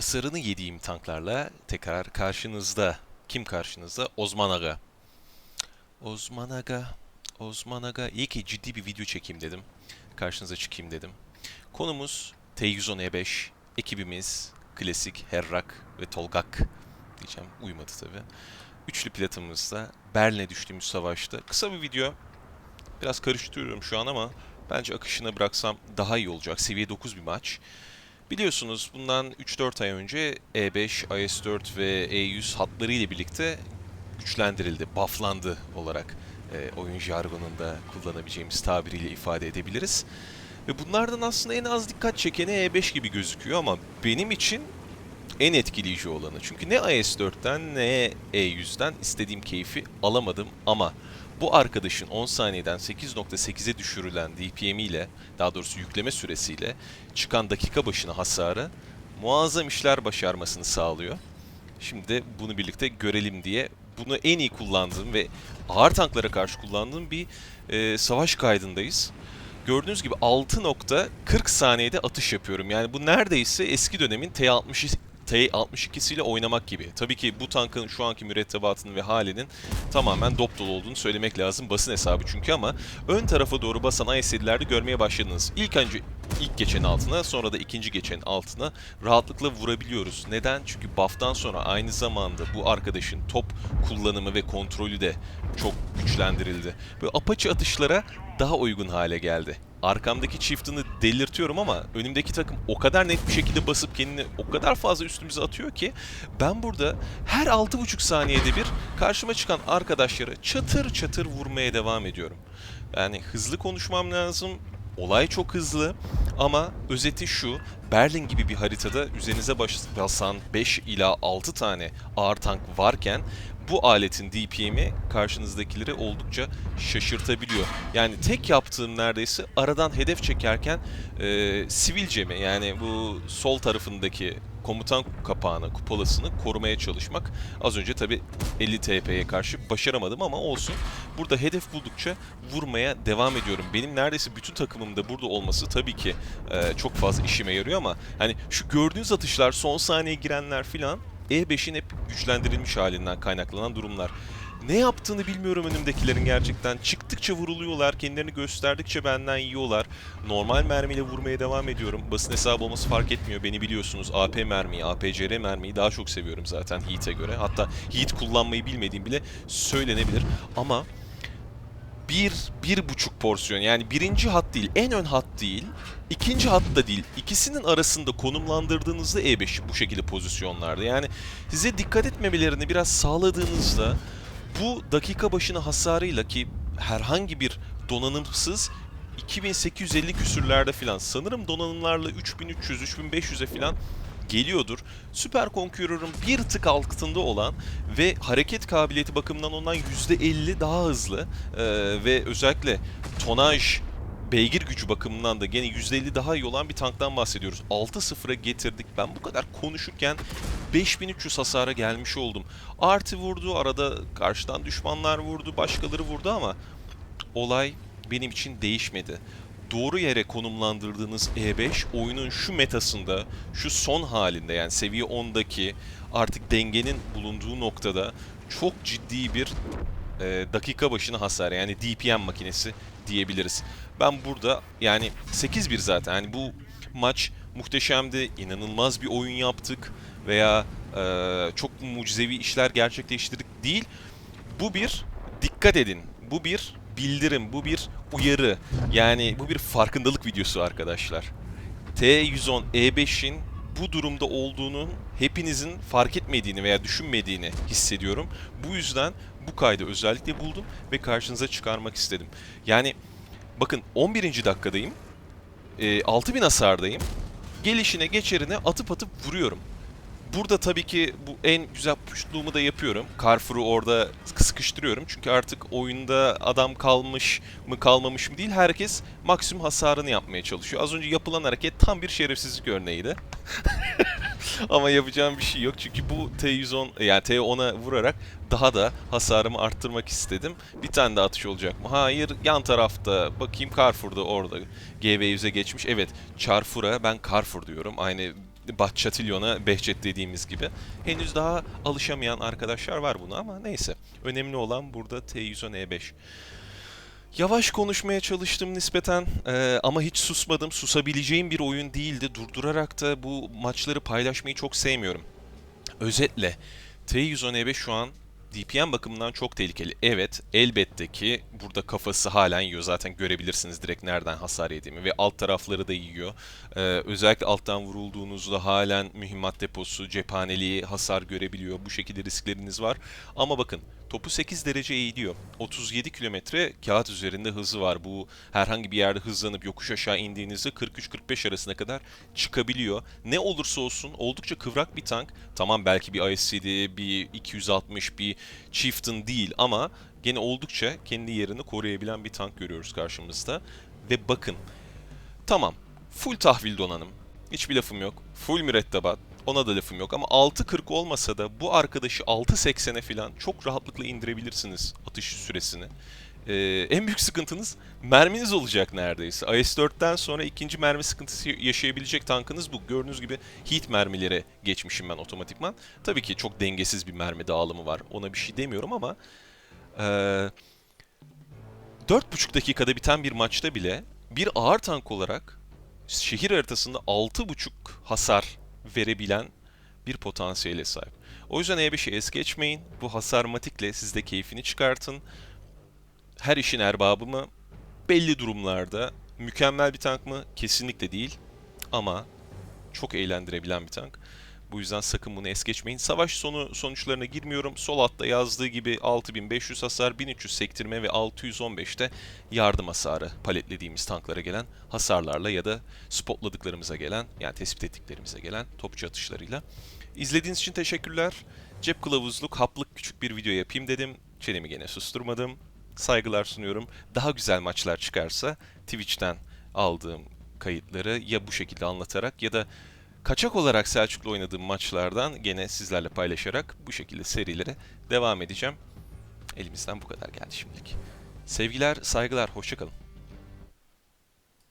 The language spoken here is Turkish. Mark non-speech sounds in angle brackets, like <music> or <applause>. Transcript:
hasarını yediğim tanklarla tekrar karşınızda. Kim karşınızda? Osman Aga. Osman Aga, Osman Aga. İyi ki ciddi bir video çekeyim dedim. Karşınıza çıkayım dedim. Konumuz T110 E5. Ekibimiz klasik Herrak ve Tolgak diyeceğim. Uymadı tabi. Üçlü platımızda Berlin'e düştüğümüz savaşta. Kısa bir video. Biraz karıştırıyorum şu an ama bence akışına bıraksam daha iyi olacak. Seviye 9 bir maç. Biliyorsunuz bundan 3-4 ay önce E5, IS-4 ve E100 hatları ile birlikte güçlendirildi, bufflandı olarak e, oyun jargonunda kullanabileceğimiz tabiriyle ifade edebiliriz. Ve bunlardan aslında en az dikkat çekeni E5 gibi gözüküyor ama benim için en etkileyici olanı. Çünkü ne IS-4'ten ne E100'den istediğim keyfi alamadım ama bu arkadaşın 10 saniyeden 8.8'e düşürülen DPM ile daha doğrusu yükleme süresiyle çıkan dakika başına hasarı muazzam işler başarmasını sağlıyor. Şimdi bunu birlikte görelim diye bunu en iyi kullandığım ve ağır tanklara karşı kullandığım bir e, savaş kaydındayız. Gördüğünüz gibi 6.40 saniyede atış yapıyorum. Yani bu neredeyse eski dönemin T60 T62'siyle oynamak gibi. Tabii ki bu tankın şu anki mürettebatının ve halinin tamamen dop dolu olduğunu söylemek lazım. Basın hesabı çünkü ama ön tarafa doğru basan IS-7'lerde görmeye başladınız. İlk önce ilk geçen altına sonra da ikinci geçen altına rahatlıkla vurabiliyoruz. Neden? Çünkü buff'tan sonra aynı zamanda bu arkadaşın top kullanımı ve kontrolü de çok güçlendirildi. Böyle apaçı atışlara daha uygun hale geldi. Arkamdaki çiftini delirtiyorum ama önümdeki takım o kadar net bir şekilde basıp kendini o kadar fazla üstümüze atıyor ki ben burada her 6,5 saniyede bir karşıma çıkan arkadaşlara çatır çatır vurmaya devam ediyorum. Yani hızlı konuşmam lazım. Olay çok hızlı ama özeti şu. Berlin gibi bir haritada üzerinize basan 5 ila 6 tane ağır tank varken bu aletin DPM'i karşınızdakileri oldukça şaşırtabiliyor. Yani tek yaptığım neredeyse aradan hedef çekerken e, sivilcemi yani bu sol tarafındaki komutan kapağını, kupolasını korumaya çalışmak. Az önce tabi 50 TP'ye karşı başaramadım ama olsun. Burada hedef buldukça vurmaya devam ediyorum. Benim neredeyse bütün takımımda burada olması tabii ki e, çok fazla işime yarıyor ama hani şu gördüğünüz atışlar, son saniye girenler filan E5'in hep güçlendirilmiş halinden kaynaklanan durumlar. Ne yaptığını bilmiyorum önümdekilerin gerçekten. Çıktıkça vuruluyorlar, kendilerini gösterdikçe benden yiyorlar. Normal mermiyle vurmaya devam ediyorum. Basın hesabı olması fark etmiyor. Beni biliyorsunuz AP mermiyi, APCR mermiyi daha çok seviyorum zaten Heat'e göre. Hatta Heat kullanmayı bilmediğim bile söylenebilir. Ama bir, bir buçuk porsiyon yani birinci hat değil, en ön hat değil, ikinci hat da değil. İkisinin arasında konumlandırdığınızda E5 bu şekilde pozisyonlarda. Yani size dikkat etmemelerini biraz sağladığınızda bu dakika başına hasarıyla ki herhangi bir donanımsız 2850 küsürlerde filan sanırım donanımlarla 3300-3500'e filan geliyordur. Süper Conqueror'ın bir tık altında olan ve hareket kabiliyeti bakımından ondan %50 daha hızlı ee, ve özellikle tonaj beygir gücü bakımından da gene %50 daha iyi olan bir tanktan bahsediyoruz. 6-0'a getirdik. Ben bu kadar konuşurken 5300 hasara gelmiş oldum. Artı vurdu, arada karşıdan düşmanlar vurdu, başkaları vurdu ama olay benim için değişmedi. Doğru yere konumlandırdığınız E5 oyunun şu metasında, şu son halinde yani seviye 10'daki artık dengenin bulunduğu noktada çok ciddi bir e, dakika başına hasar yani DPM makinesi diyebiliriz. Ben burada yani 8-1 zaten yani bu maç muhteşemdi, inanılmaz bir oyun yaptık veya e, çok mucizevi işler gerçekleştirdik değil. Bu bir dikkat edin, bu bir bildirim, bu bir uyarı. Yani bu bir farkındalık videosu arkadaşlar. T110 E5'in bu durumda olduğunu hepinizin fark etmediğini veya düşünmediğini hissediyorum. Bu yüzden bu kaydı özellikle buldum ve karşınıza çıkarmak istedim. Yani bakın 11. dakikadayım. E, 6000 hasardayım. Gelişine geçerine atıp atıp vuruyorum. Burada tabii ki bu en güzel puşluğumu da yapıyorum. Carrefour'u orada sıkıştırıyorum. Çünkü artık oyunda adam kalmış mı kalmamış mı değil. Herkes maksimum hasarını yapmaya çalışıyor. Az önce yapılan hareket tam bir şerefsizlik örneğiydi. <laughs> Ama yapacağım bir şey yok. Çünkü bu T110 yani T10'a vurarak daha da hasarımı arttırmak istedim. Bir tane daha atış olacak mı? Hayır. Yan tarafta bakayım Carrefour'da orada. GB100'e geçmiş. Evet. Carrefour'a ben Carrefour diyorum. Aynı Bahçatilyon'a Behçet dediğimiz gibi. Henüz daha alışamayan arkadaşlar var buna ama neyse. Önemli olan burada T110E5. Yavaş konuşmaya çalıştım nispeten eee, ama hiç susmadım. Susabileceğim bir oyun değildi. Durdurarak da bu maçları paylaşmayı çok sevmiyorum. Özetle T110E5 şu an DPM bakımından çok tehlikeli. Evet, elbette ki burada kafası halen yiyor. Zaten görebilirsiniz direkt nereden hasar yediğimi ve alt tarafları da yiyor. Ee, özellikle alttan vurulduğunuzda halen mühimmat deposu, cephaneliği hasar görebiliyor. Bu şekilde riskleriniz var. Ama bakın topu 8 derece eğiliyor. 37 kilometre kağıt üzerinde hızı var. Bu herhangi bir yerde hızlanıp yokuş aşağı indiğinizde 43-45 arasına kadar çıkabiliyor. Ne olursa olsun oldukça kıvrak bir tank. Tamam belki bir ISCD, bir 260, bir Chieftain değil ama gene oldukça kendi yerini koruyabilen bir tank görüyoruz karşımızda. Ve bakın tamam full tahvil donanım. Hiçbir lafım yok. Full mürettebat. Ona da lafım yok ama 6.40 olmasa da bu arkadaşı 6.80'e falan çok rahatlıkla indirebilirsiniz atış süresini. Ee, en büyük sıkıntınız merminiz olacak neredeyse. IS-4'ten sonra ikinci mermi sıkıntısı yaşayabilecek tankınız bu. Gördüğünüz gibi heat mermilere geçmişim ben otomatikman. Tabii ki çok dengesiz bir mermi dağılımı var. Ona bir şey demiyorum ama ee, 4,5 dakikada biten bir maçta bile bir ağır tank olarak şehir haritasında 6,5 hasar verebilen bir potansiyele sahip. O yüzden E5'i es geçmeyin. Bu hasar matikle siz de keyfini çıkartın. Her işin erbabı mı? Belli durumlarda. Mükemmel bir tank mı? Kesinlikle değil. Ama çok eğlendirebilen bir tank. Bu yüzden sakın bunu es geçmeyin. Savaş sonu sonuçlarına girmiyorum. Sol altta yazdığı gibi 6500 hasar, 1300 sektirme ve 615'te yardım hasarı paletlediğimiz tanklara gelen hasarlarla ya da spotladıklarımıza gelen yani tespit ettiklerimize gelen topçu atışlarıyla. İzlediğiniz için teşekkürler. Cep kılavuzluk, haplık küçük bir video yapayım dedim. Çenemi gene susturmadım. Saygılar sunuyorum. Daha güzel maçlar çıkarsa Twitch'ten aldığım kayıtları ya bu şekilde anlatarak ya da kaçak olarak Selçuk'la oynadığım maçlardan gene sizlerle paylaşarak bu şekilde serilere devam edeceğim. Elimizden bu kadar geldi şimdilik. Sevgiler, saygılar, hoşçakalın.